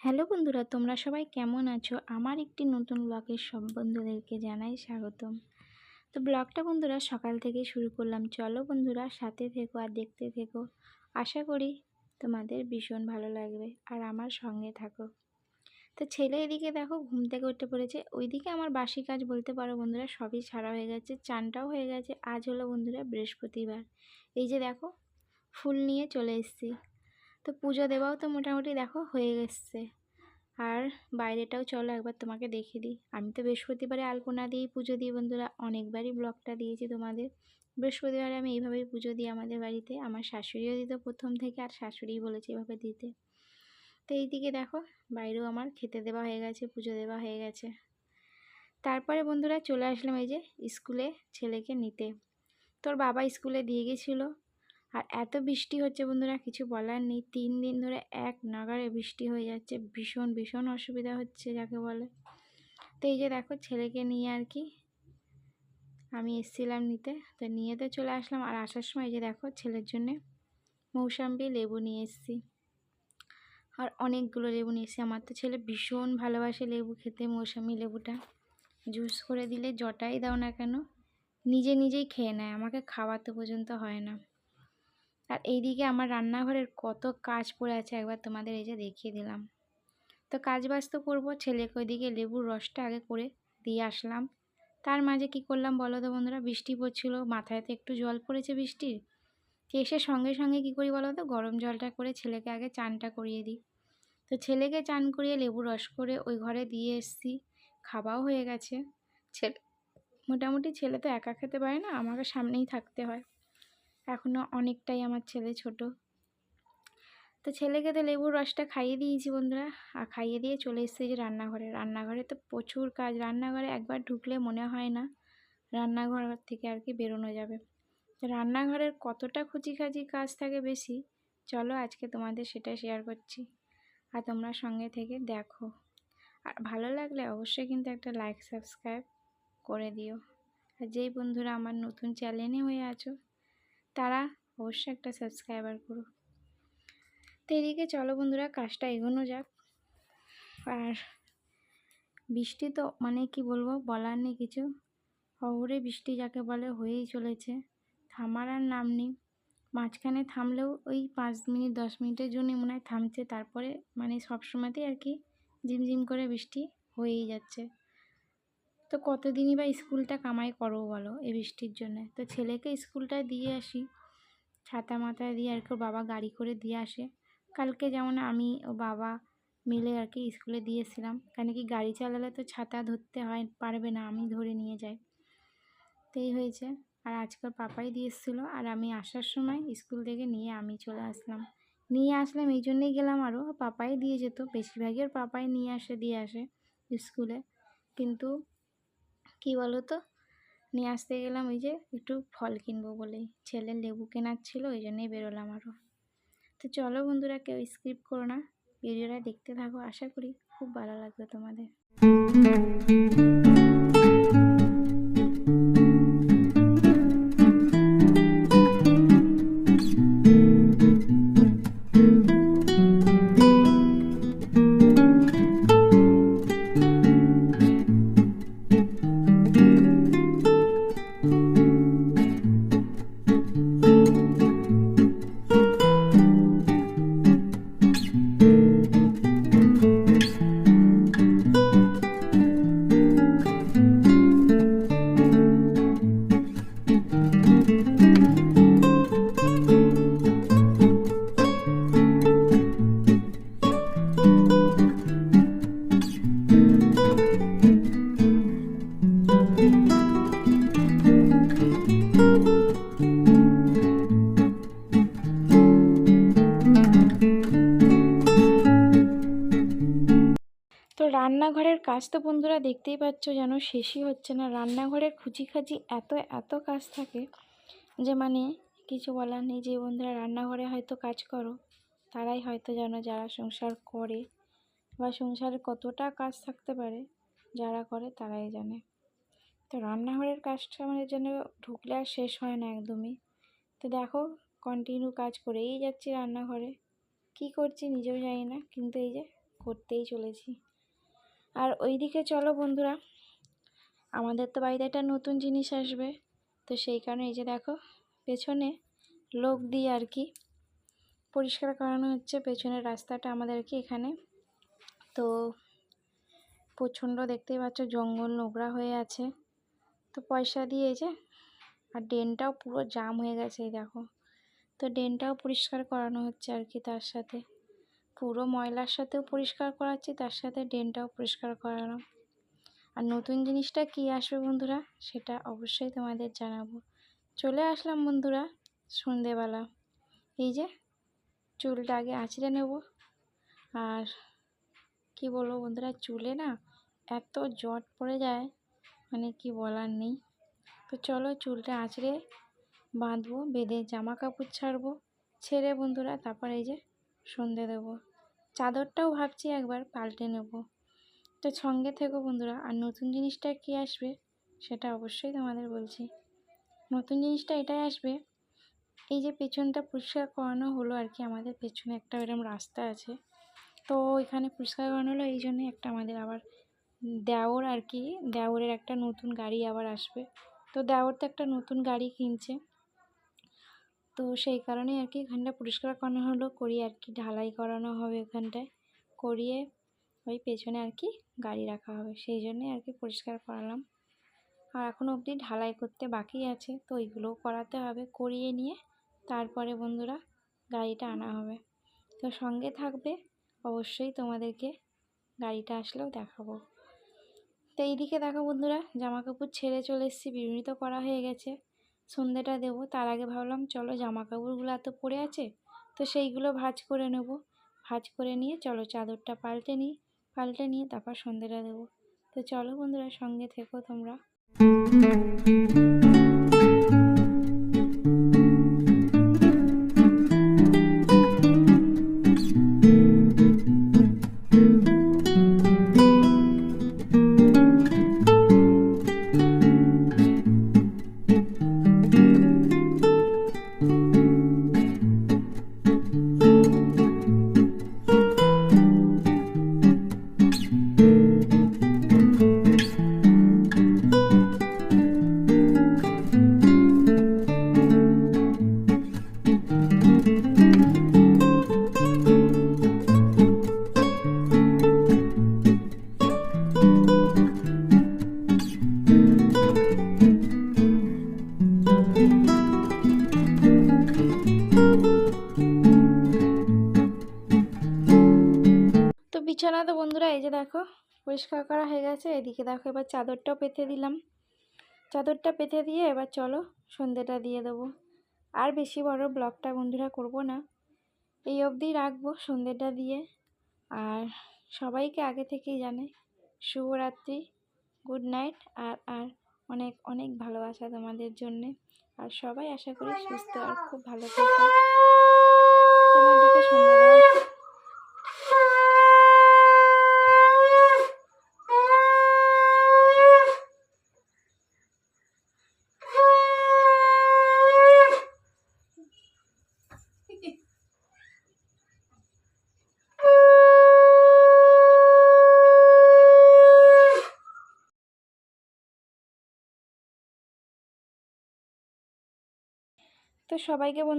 Hello বন্ধুরা, তোমরা সবাই কেমন আছো? আমার একটি নতুন ব্লগের সব বন্ধুদেরকে জানাই স্বাগতম। তো ব্লগটা বন্ধুরা সকাল থেকে শুরু করলাম। চলো বন্ধুরা, সাথে থেকো আর দেখতে থেকো। আশা করি তোমাদের ভীষণ ভালো লাগবে আর আমার সঙ্গে থাকো। তো ছেলে এদিকে দেখো ঘুম থেকে উঠে পড়েছে। ওইদিকে আমার বাসি কাজ বলতে পারো বন্ধুরা, সবই ছাড়া হয়ে গেছে, চানটাও হয়ে গেছে। আজ হলো বন্ধুরা বৃহস্পতিবার। এই যে দেখো, ফুল নিয়ে চলে এসেছি। তো পুজো দেওয়াও তো মোটামুটি দেখো হয়ে গেছে। আর বাইরেটাও চলো একবার তোমাকে দেখিয়ে দিই। আমি তো বৃহস্পতিবারে আলপনা দিয়েই পুজো দিই বন্ধুরা, অনেকবারই ব্লগটা দিয়েছি তোমাদের। বৃহস্পতিবারে আমি এইভাবেই পুজো দিই আমাদের বাড়িতে। আমার শাশুড়িও দিত প্রথম থেকে, আর শাশুড়িই বলেছে এভাবে দিতে। তো এইদিকে দেখো, বাইরেও আমার খেতে দেওয়া হয়ে গেছে, পুজো দেওয়া হয়ে গেছে। তারপরে বন্ধুরা চলে আসলাম এই যে স্কুলে ছেলেকে নিতে। তোর বাবা স্কুলে দিয়ে গেছিল আর এত বৃষ্টি হচ্ছে বন্ধুরা, কিছু বলার নেই। তিন দিন ধরে এক নাগারে বৃষ্টি হয়ে যাচ্ছে। ভীষণ ভীষণ অসুবিধা হচ্ছে যাকে বলে। তো এই যে দেখো, ছেলেকে নিয়ে আর কি আমি এসছিলাম নিতে। তো নিয়ে তো চলে আসলাম। আর আসার সময় এই যে দেখো, ছেলের জন্যে মৌসাম্বি লেবু নিয়ে এসেছি। আর অনেকগুলো লেবু নিয়ে এসেছি। আমার তো ছেলে ভীষণ ভালোবাসে লেবু খেতে, মৌসাম্বি লেবুটা। জুস করে দিলে জটাই দাও না কেন, নিজে নিজেই খেয়ে নেয়। আমাকে খাওয়াতে পর্যন্ত হয় না। আর এইদিকে আমার রান্নাঘরের কত কাজ পড়ে আছে একবার তোমাদের এই যে দেখিয়ে দিলাম। তো কাজ বাজ তো করব, ছেলেকে ওইদিকে লেবুর রসটা আগে করে দিয়ে আসলাম। তার মাঝে কি করলাম বলো তো বন্ধুরা, বৃষ্টি পড়ছিল, মাথায় তো একটু জল পড়েছে বৃষ্টির। এসে সঙ্গে সঙ্গে কি করি বলো তো, গরম জলটা করে ছেলেকে আগে চানটা করিয়ে দিই। তো ছেলেকে চান করিয়ে লেবু রস করে ওই ঘরে দিয়ে এসছি, খাওয়াও হয়ে গেছে। ছেলে, মোটামুটি ছেলে তো একা খেতে পারে না, আমাকে সামনেই থাকতে হয়। এখনও অনেকটাই আমার ছেলে ছোট। তো ছেলেকে তো লেবুর রসটা খাইয়ে দিয়েছি বন্ধুরা। আর খাইয়ে দিয়ে চলে এসেছি যে রান্নাঘরে। রান্নাঘরে তো প্রচুর কাজ। রান্নাঘরে একবার ঢুকলে মনে হয় না রান্নাঘর থেকে আর কি বেরোনো যাবে। রান্নাঘরের কতটা খুচিখাচি কাজ থাকে বেশি, চলো আজকে তোমাদের সেটা শেয়ার করছি। আর তোমরা সঙ্গে থেকে দেখো। আর ভালো লাগলে অবশ্যই কিন্তু একটা লাইক সাবস্ক্রাইব করে দিও। আর যেই বন্ধুরা আমার নতুন চ্যানেলে হয়ে আছো তারা অবশ্যই একটা সাবস্ক্রাইবার করো। তো এদিকে চলো বন্ধুরা, কাজটা এগোনো যাক। আর বৃষ্টি তো মানে কি বলব, বলার নেই কিছু। শহরে বৃষ্টি যাকে বলে হয়েই চলেছে। থামার আর নাম নেই। মাঝখানে থামলেও ওই পাঁচ মিনিট, দশ মিনিটের জন্যই মনে হয় থামছে। তারপরে মানে সব সময়তেই আর কি ঝিমঝিম করে বৃষ্টি হয়েই যাচ্ছে। তো কতদিনই বা স্কুলটা কামাই করো বলো এই বৃষ্টির জন্যে? তো ছেলেকে স্কুলটা দিয়ে আসি, ছাতা মাথায় দিয়ে আর কি বাবা গাড়ি করে দিয়ে আসে। কালকে যেমন আমি ও বাবা মিলে আর কি স্কুলে দিয়েছিলাম কেন কি গাড়ি চালালে তো ছাতা ধরতে হয়, পারবে না, আমি ধরে নিয়ে যাই। তো হয়েছে। আর আজকাল পাপাই দিয়ে এসেছিল আর আমি আসার সময় স্কুল থেকে নিয়ে আমি চলে আসলাম। নিয়ে আসলাম, এই জন্যেই গেলাম আরও পাপাই দিয়ে যেত, বেশিরভাগই পাপাই নিয়ে আসে, দিয়ে আসে স্কুলে। কিন্তু কি বলো তো নিয়ে আসতে গেলাম ওই যে একটু ফল কিনবো বলেই। ছেলের লেবু কেনার ছিল, ওই জন্যেই বেরোলাম আরও তো চলো বন্ধুরা, কেউ স্কিপ করো না। ভিডিওটা দেখতে থাকো, আশা করি খুব ভালো লাগবে তোমাদের। রান্নাঘরের কাজ তো বন্ধুরা দেখতেই পাচ্ছ যেন শেষই হচ্ছে না। রান্নাঘরের খুচিখাচি এত এত কাজ থাকে যে মানে কিছু বলার নেই যে বন্ধুরা রান্নাঘরে হয়তো কাজ করো, তারাই হয়তো জানো যারা সংসার করে বা সংসারে কতটা কাজ থাকতে পারে, যারা করে তারাই জানে। তো রান্নাঘরের কাজটা আমাদের যেন ঢুকলে আর শেষ হয় না একদমই। তো দেখো কন্টিনিউ কাজ করেই যাচ্ছি রান্নাঘরে। কি করছি নিজেও জানি না, কিন্তু এই যে করতেই চলেছি। আর ওইদিকে চলো বন্ধুরা, আমাদের তো বাড়িতে একটা নতুন জিনিস আসবে। তো সেই কারণে এই যে দেখো, পেছনে লোক দিয়ে আর কি পরিষ্কার করানো হচ্ছে পেছনের রাস্তাটা আমাদেরকে এখানে। তো প্রচণ্ড দেখতেই পাচ্ছ, জঙ্গল নোংরা হয়ে আছে। তো পয়সা দিয়ে এই যে, আর ড্রেনটাও পুরো জাম হয়ে গেছে, এই দেখো। তো ড্রেনটাও পরিষ্কার করানো হচ্ছে আর কি তার সাথে। পুরো ময়লার সাথেও পরিষ্কার করাচ্ছি, তার সাথে ড্রেনটাও পরিষ্কার করানো। আর নতুন জিনিসটা কি আসবে বন্ধুরা, সেটা অবশ্যই তোমাদের জানাব। চলে আসলাম বন্ধুরা সন্ধেবেলা। এই যে চুলটা আগে আঁচড়ে নেব। আর কি বলব বন্ধুরা, চুলে না এত জট পড়ে যায় মানে কি বলার নেই। তো চলো চুলটা আঁচড়ে বাঁধবো, বেঁধে জামা কাপড় ছাড়বো, ছেড়ে বন্ধুরা তারপর এই যে সন্ধে দেবো। চাদরটাও ভাবছি একবার পাল্টে নেব। তো সঙ্গে থেকো বন্ধুরা, আর নতুন জিনিসটা কি আসবে সেটা অবশ্যই তোমাদের বলছি। নতুন জিনিসটা এটাই আসবে, এই যে পেছনটা পরিষ্কার করানো হলো আর কি, আমাদের পেছনে একটা এরকম রাস্তা আছে। তো এখানে পরিষ্কার করানো হলো, এই জন্যই একটা আমাদের আবার দেওর আর কি, দেওরের একটা নতুন গাড়ি আবার আসবে। তো দেওর তো একটা নতুন গাড়ি কিনছে। তো সেই কারণেই আর কি এখানটা পরিষ্কার করানো হলো, করিয়ে আর কি ঢালাই করানো হবে ওখানটায়। করিয়ে ওই পেছনে আর কি গাড়ি রাখা হবে, সেই জন্যে আর কি পরিষ্কার করালাম। আর এখনও অবধি ঢালাই করতে বাকি আছে, তো ওইগুলোও করাতে হবে, করিয়ে নিয়ে তারপরে বন্ধুরা গাড়িটা আনা হবে। তো সঙ্গে থাকবে, অবশ্যই তোমাদেরকে গাড়িটা আসলেও দেখাবো। তো এইদিকে দেখো বন্ধুরা জামা কাপড় ছেড়ে চলে এসেছি বিড়ুনি তো করা হয়ে গেছে। সন্ধেটা দেবো। তার আগে ভাবলাম, চলো জামা কাপড়গুলো এত পরে আছে, তো সেইগুলো ভাজ করে নেব। ভাজ করে নিয়ে চলো চাদরটা পাল্টে নিই। পাল্টে নিয়ে তারপর সন্ধেটা দেবো। তো চলো বন্ধুরা, সঙ্গে থেকো তোমরা। পরিষ্কার করা হয়ে গেছে। এদিকে দেখো এবার চাদরটাও পেতে দিলাম। চাদরটা পেতে দিয়ে এবার চলো সন্ধেটা দিয়ে দেবো। আর বেশি বড় ব্লগটা বন্ধুরা করব না। এই অবধি রাখব সন্ধেটা দিয়ে। আর সবাইকে আগে থেকেই জানে শুভরাত্রি, গুড নাইট আর আর অনেক অনেক ভালোবাসা তোমাদের জন্যে। আর সবাই আশা করি সুস্থ আর খুব ভালো থাকো। তোমার দিকে সবাইকে বন্ধু